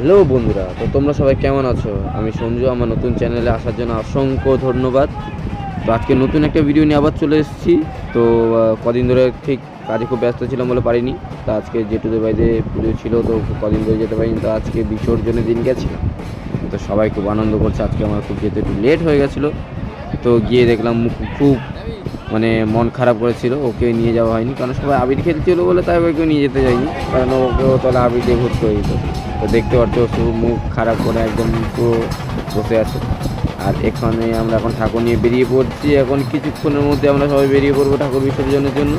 Hello বন্ধুরা, তো তোমরা সবাই কেমন আছো? আমি সঞ্জু, আমার নতুন চ্যানেলে আসার জন্য অসংখ্য ধন্যবাদ। তো আজকে নতুন একটা ভিডিও নিয়ে আবার চলে এসেছি। তো কদিন ধরে ঠিক কাজে খুব ব্যস্ত ছিলাম বলে পারিনি। তো আজকে জেঠুদের বাড়িতে পুজো ছিল, তো কদিন ধরে যেতে পারিনি, তো আজকে বিসর্জনের দিন গেছিলাম। তো সবাই খুব আনন্দ করছে, আজকে আমার খুব যেতে একটু লেট হয়ে গেছিল। তো গিয়ে দেখলাম খুব মানে মন খারাপ করেছিল, ওকে নিয়ে যাওয়া হয়নি। কারণ সবাই আবির খেলছিল বলে তাই ওকে নিয়ে যেতে যাইনি কারণ ওকেও তাহলে আবির দিয়ে ভর্তি হয়ে যেত। তো দেখতে পাচ্ছ শুধু মুখ খারাপ করে একদম পুরো বসে আছে। আর এখানে আমরা এখন ঠাকুর নিয়ে বেরিয়ে পড়ছি। এখন কিছুক্ষণের মধ্যে আমরা সবাই বেরিয়ে পড়ব ঠাকুর বিসর্জনের জন্য।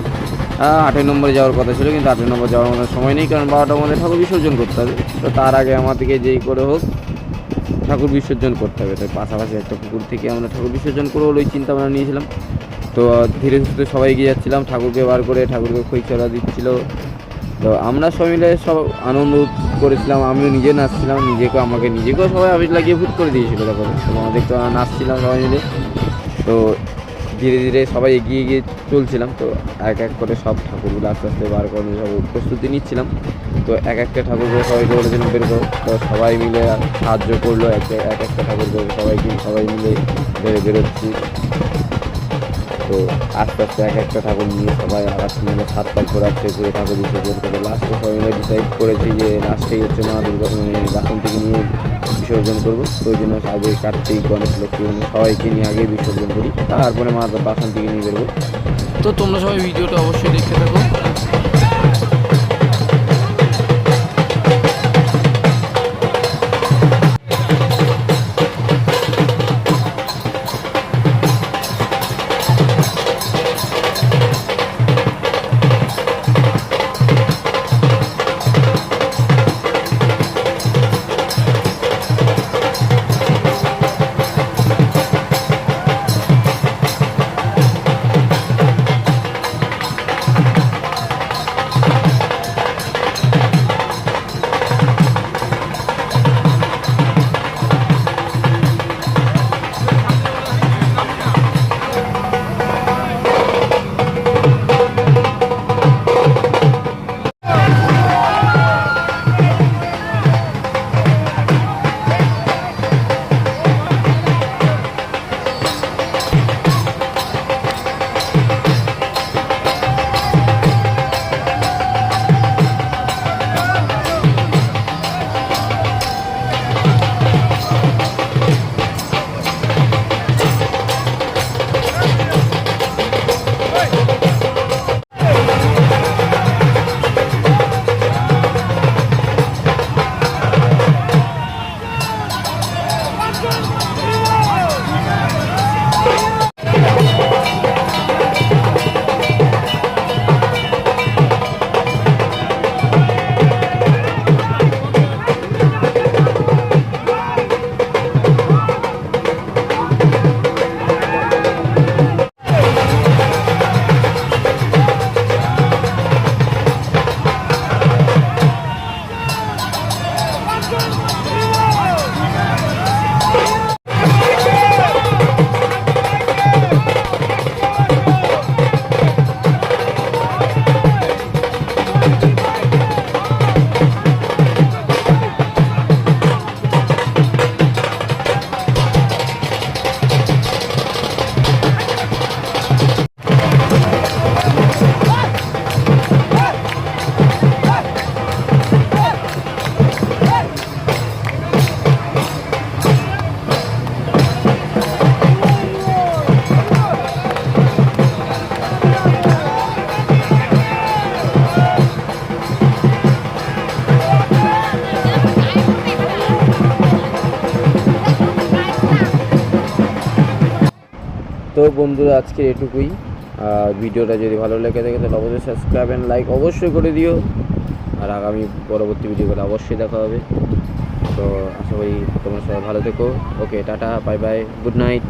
আটের নম্বরে যাওয়ার কথা ছিল, কিন্তু আটের নম্বর যাওয়ার আমাদের সময় নেই, কারণ বারোটার মধ্যে ঠাকুর বিসর্জন করতে হবে। তো তার আগে আমাদেরকে যেই করে হোক, ঠাকুর বিসর্জন করতে হবে। তাই পাশাপাশি একটা পুকুর থেকে আমরা ঠাকুর বিসর্জন করব ওই চিন্তা ভাবনা নিয়েছিলাম। তো ধীরে ধীরে সবাই এগিয়ে যাচ্ছিলাম, ঠাকুরকে বার করে, ঠাকুরকে খই চড়া দিচ্ছিল। তো আমরা সবাই মিলে সব আনন্দ করেছিলাম, আমিও নিজে নাচছিলাম, নিজেকে, আমাকে নিজেকেও সবাই আবির লাগিয়ে ভুট করে দিয়েছিল তখন তো আমাদের তো নাচছিলাম সবাই মিলে। তো ধীরে ধীরে সবাই এগিয়ে গিয়ে চলছিলাম, তো এক এক করে সব ঠাকুরগুলো আস্তে আস্তে বার করে সব প্রস্তুতি নিচ্ছিলাম। তো এক একটা ঠাকুরকে সবাইকে বলেছিলাম, বের করো তো সবাই মিলে সাহায্য করল, এক এক একটা ঠাকুরকে সবাইকে সবাই মিলে বেরো, বেরোচ্ছি। তো আস্তে আস্তে এক একটা ঠাকুর নিয়ে সবাই আবার মিলে সাত পাঁচ ঘোরাচ্ছে, ঘুরে ঠাকুর বিসর্জন করে। লাস্টে সবাই মিলে ডিসাইড করেছি যে লাস্টেই হচ্ছে মা দুর্গা মানে থেকে নিয়ে বিসর্জন করব। তো জন্য আগে কার্তিক, গণেশ, লক্ষ্মী মানে সবাইকে নিয়ে আগে বিসর্জন করি। তারপরে মা বাসন থেকে নিয়ে বেরোবো। তো তোমরা সবাই ভিডিওটা অবশ্যই দেখতে থাকো। তো বন্ধুরা, আজকের এটুকুই। ভিডিওটা যদি ভালো লেগে থাকে, তাহলে অবশ্যই সাবস্ক্রাইব অ্যান্ড লাইক অবশ্যই করে দিও। আর আগামী পরবর্তী ভিডিওগুলো অবশ্যই দেখা হবে। তো আশা করি তোমার সবাই ভালো থেকো। Okay, tata bye bye good night